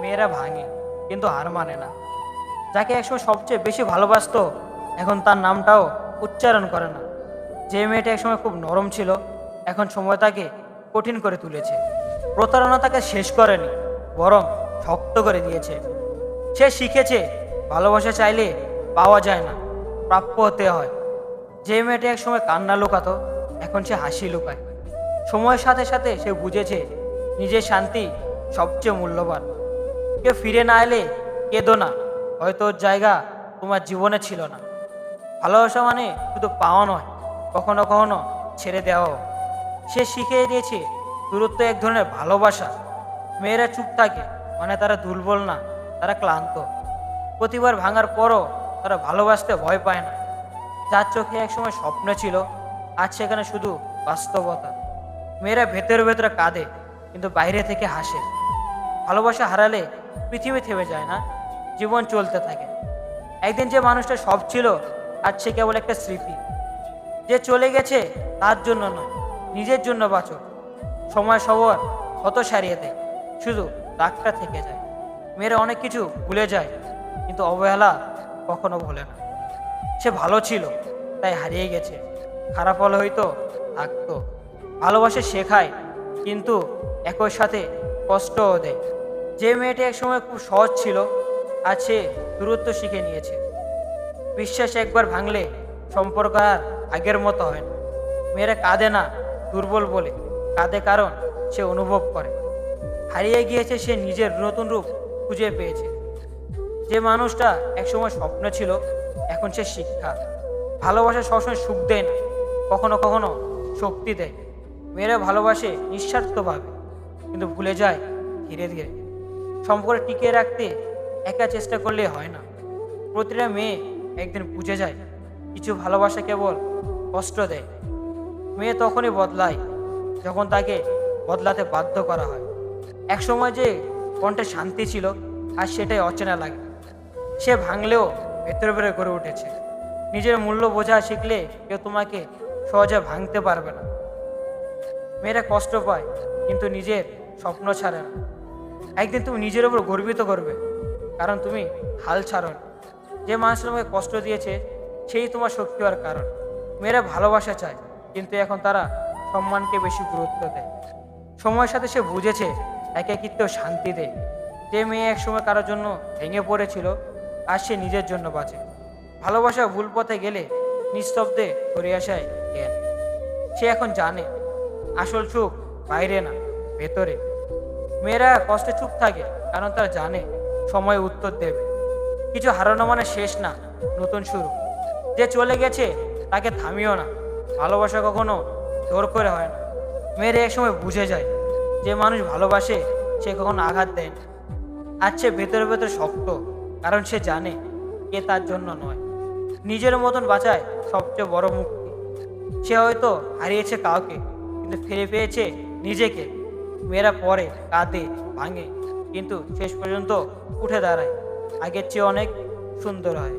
মেয়েরা ভাঙে, কিন্তু হার মানে না। যাকে একসময় সবচেয়ে বেশি ভালোবাসতো, এখন তার নামটাও উচ্চারণ করে না। যে মেয়েটা একসময় খুব নরম ছিল, এখন সময় তাকে কঠিন করে তুলেছে। প্রতারণা তাকে শেষ করেনি, বরং শক্ত করে দিয়েছে। সে শিখেছে, ভালোবাসা চাইলে পাওয়া যায় না, প্রাপ্য হতে হয়। যে মেয়েটা একসময় কান্না লুকাতো, এখন সে হাসি লুকায়। সময়ের সাথে সাথে সে বুঝেছে নিজের শান্তি সবচেয়ে মূল্যবান। কেউ ফিরে না এলে কেঁদো না, হয়তো ওর জায়গা তোমার জীবনে ছিল না। ভালোবাসা মানে শুধু পাওয়া নয়, কখনো কখনো ছেড়ে দেওয়াও। সে শিখিয়ে দিয়েছে, দূরত্ব এক ধরনের ভালোবাসা। মেয়েরা চুপ থাকে মানে তারা দুর্বল না, তারা ক্লান্ত। প্রতিবার ভাঙার পরও তারা ভালোবাসতে ভয় পায় না। যার চোখে একসময় স্বপ্ন ছিল, আজ সেখানে শুধু বাস্তবতা। মেয়েরা ভেতরে ভেতরে কাঁদে, কিন্তু বাইরে থেকে হাসে। ভালোবাসা হারালে পৃথিবী থেমে যায় না, জীবন চলতে থাকে। একদিন যে মানুষটা সব ছিল, আজ সে কেবল একটা স্মৃতি। যে চলে গেছে, তার জন্য নয়, নিজের জন্য বাঁচো সময় সবর কত সারিয়ে দেয়, শুধু দাগটা থেকে যায়। মেয়েরা অনেক কিছু ভুলে যায়, কিন্তু অবহেলা কখনো ভোলে না। সে ভালো ছিল, তাই হারিয়ে গেছে। খারাপ হলে হয়তো থাকতো ভালোবাসে শেখায়, কিন্তু একই সাথে কষ্টও দেয়। যে মেয়েটি একসময় খুব সহজ ছিল, আজ সে দূরত্ব শিখে নিয়েছে। বিশ্বাস একবার ভাঙলে সম্পর্ক আর আগের মতো হয় না। মেয়েরা কাঁদে না, দুর্বল বলে। কাঁদে কারণ সে অনুভব করে। হারিয়ে গিয়েছে সে নিজের নতুন রূপ খুঁজে পেয়েছে। যে মানুষটা একসময় স্বপ্ন ছিল, এখন সে শিক্ষা। ভালোবাসা সবসময় সুখ দেয় না, কখনো কখনো শক্তি দেয়। মেয়েরা ভালোবাসে নিঃস্বার্থভাবে, কিন্তু ভুলে যায় ধীরে ধীরে। সম্পর্ক টিকিয়ে রাখতে একা চেষ্টা করলে হয় না। প্রতিটা মেয়ে একদিন বুঝে যায়, কিছু ভালোবাসা কেবল কষ্ট দেয়। মেয়ে তখনই বদলায়, যখন তাকে বদলাতে বাধ্য করা হয়। একসময় যে কণ্ঠে শান্তি ছিল, আর সেটাই অচেনা লাগে। সে ভাঙলেও ভেতরে ভেতরে গড়ে উঠেছে। নিজের মূল্য বোঝা শিখলে কেউ তোমাকে সহজে ভাঙতে পারবে না। মেয়েরা কষ্ট পায়, কিন্তু নিজের স্বপ্ন ছাড়ে না। একদিন তুমি নিজের ওপর গর্বিত করবে, কারণ তুমি হাল ছাড়ো। যে মানুষ তোমাকে কষ্ট দিয়েছে, সেই তোমার শক্তি হওয়ার কারণ। মেয়েরা ভালোবাসা চায়, কিন্তু এখন তারা সম্মানকে বেশি গুরুত্ব দেয়। সময়ের সাথে সে বুঝেছে, একাকিত্ব শান্তি দেয়। যে মেয়ে একসময় কারোর জন্য ভেঙে পড়েছিল আর সে নিজের জন্য বাঁচে। ভালোবাসা ভুল পথে গেলে নিস্তব্ধে ঘুরে আসায় জ্ঞান। সে এখন জানে, আসল সুখ বাইরে না, ভেতরে। মেয়েরা কষ্টে চুপ থাকে, কারণ তারা জানে, সময় উত্তর দেবে। কিছু হারানো মানে শেষ না, নতুন শুরু। যে চলে গেছে, তাকে থামিও না। ভালোবাসা কখনো জোর করে হয় না। মেয়েরা এক সময় বুঝে যায়, যে মানুষ ভালোবাসে, সে কখনো আঘাত দেয় না। আর সে ভেতরে ভেতরে শক্ত কারণ সে জানে কে তার জন্য নয়। নিজের মতন বাঁচায় সবচেয়ে বড় মুক্তি। সে হয়তো হারিয়েছে কাউকে, কিন্তু ফিরে পেয়েছে নিজেকে। মেয়েরা পরে, কাঁদে, ভাঙে, কিন্তু শেষ পর্যন্ত উঠে দাঁড়ায়। আগের চেয়ে অনেক সুন্দর হয়।